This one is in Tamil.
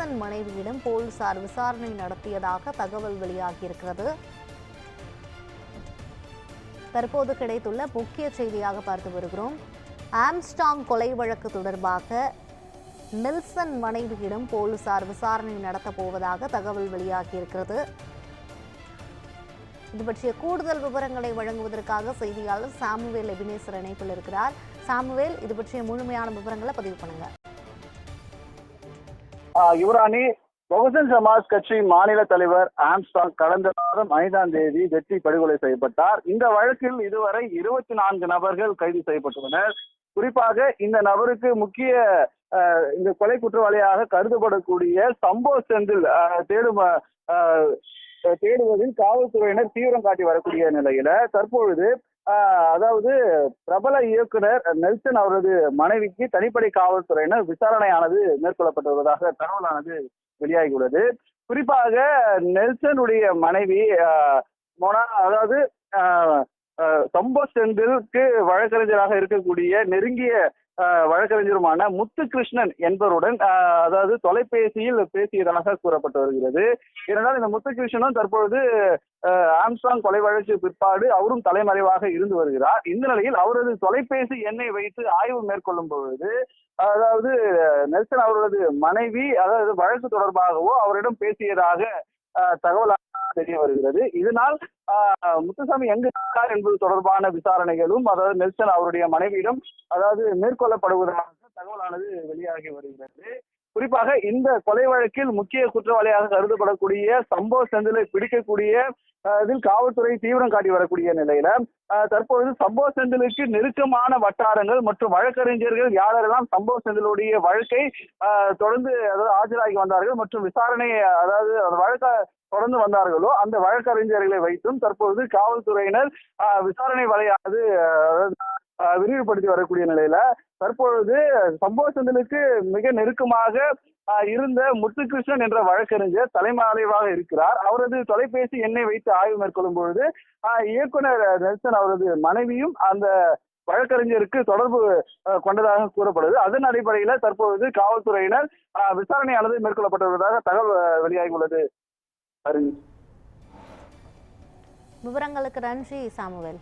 நெல்சன் மனைவியிடம் போலீசார் விசாரணை நடத்தியதாக தகவல் வெளியாகியிருக்கிறது. தற்போது கிடைத்துள்ள முக்கிய செய்தியாக பார்த்து வருகிறோம். ஆம்ஸ்டாங் கொலை வழக்கு தொடர்பாக நெல்சன் மனைவியிடம் போலீசார் விசாரணை நடத்தப் போவதாக தகவல் வெளியாகியிருக்கிறது. இது பற்றிய கூடுதல் விவரங்களை வழங்குவதற்காக செய்தியாளர் சாமுவேல் எபினேசர் இணைப்பில் இருக்கிறார். சாமுவேல் இது பற்றிய முழுமையான விவரங்களை பதிவு பண்ணுங்க. யுவராணி பகுஜன் சமாஜ் கட்சி மாநில தலைவர் ஆம்ஸ்டாங் கடந்த மாதம் ஐந்தாம் தேதி வெற்றி படுகொலை செய்யப்பட்டார். இந்த வழக்கில் இதுவரை இருபத்தி நான்கு நபர்கள் கைது செய்யப்பட்டுள்ளனர். குறிப்பாக இந்த நபருக்கு முக்கிய இந்த கொலை குற்றவாளியாக கருதப்படக்கூடிய சம்போ செந்தில் தேடும் தேடுவதில் காவல்துறையினர் தீவிரம் காட்டி வரக்கூடிய நிலையில தற்பொழுது அதாவது பிரபல இயக்குனர் நெல்சன் அவரது மனைவிக்கு தனிப்படை காவல்துறையினர் விசாரணையானது மேற்கொள்ளப்பட்டு வருவதாக தகவலானது வெளியாகியுள்ளது. குறிப்பாக நெல்சனுடைய மனைவி ஆஹ், மொனா அதாவது ஆஹ், சம்போ செந்திலுக்கு வழக்கறிஞராக இருக்கக்கூடிய நெருங்கிய ஆஹ், வழக்கறிஞருமான முத்துகிருஷ்ணன் என்பவருடன் அதாவது தொலைபேசியில் பேசியதாக கூறப்பட்டு வருகிறது. ஏனென்றால் இந்த முத்துகிருஷ்ணனும் தற்பொழுது ஆஹ், ஆம்ஸ்டாங் கொலை வழக்கு பிற்பாடு அவரும் தலைமறைவாக இருந்து வருகிறார். இந்த நிலையில் அவரது தொலைபேசி எண்ணை வைத்து ஆய்வு மேற்கொள்ளும் பொழுது அதாவது நெல்சன் அவரது மனைவி அதாவது வழக்கு தொடர்பாகவோ அவரிடம் பேசியதாக ஆஹ், தகவல் தெரிய வருகிறது. இதனால் முத்துசாமி எங்கு இருக்கார் என்பது தொடர்பான விசாரணைகளும் அதாவது நெல்சன் அவருடைய மனைவியிடம் அதாவது மேற்கொள்ளப்படுவதாக தகவலானது வெளியாகி வருகிறது. குறிப்பாக இந்த கொலை வழக்கில் முக்கிய குற்றவாளியாக கருதப்படக்கூடிய சம்பவ செந்திலை பிடிக்கக்கூடிய இதில் காவல்துறை தீவிரம் காட்டி வரக்கூடிய நிலையில தற்பொழுது சம்பவ செந்திலுக்கு நெருக்கமான வட்டாரங்கள் மற்றும் வழக்கறிஞர்கள் யாரெல்லாம் சம்பவ செந்திலுடைய வழக்கை ஆஹ், தொடர்ந்து அதாவது ஆஜராகி வந்தார்கள் மற்றும் விசாரணை அதாவது அந்த வழக்க தொடர்ந்து வந்தார்களோ அந்த வழக்கறிஞர்களை வைத்தும் தற்பொழுது காவல்துறையினர் ஆஹ், விசாரணை வலையானது விரிவுபடுத்தி வரக்கூடிய நிலையில தற்பொழுது சம்பவ மிக நெருக்கமாக இருந்த முத்துகிருஷ்ணன் என்ற வழக்கறிஞர் தலைமறைவாக இருக்கிறார். அவரது தொலைபேசி எண்ணை வைத்து ஆய்வு மேற்கொள்ளும் பொழுது இயக்குனர் நெல்சன் அவரது மனைவியும் அந்த வழக்கறிஞருக்கு தொடர்பு கொண்டதாக கூறப்படுது. அதன் அடிப்படையில தற்பொழுது காவல்துறையினர் விசாரணையானது மேற்கொள்ளப்பட்டு வருவதாக தகவல் வெளியாகியுள்ளது. அருண் விவரங்களுக்கு நன்றி சாமுவேல்.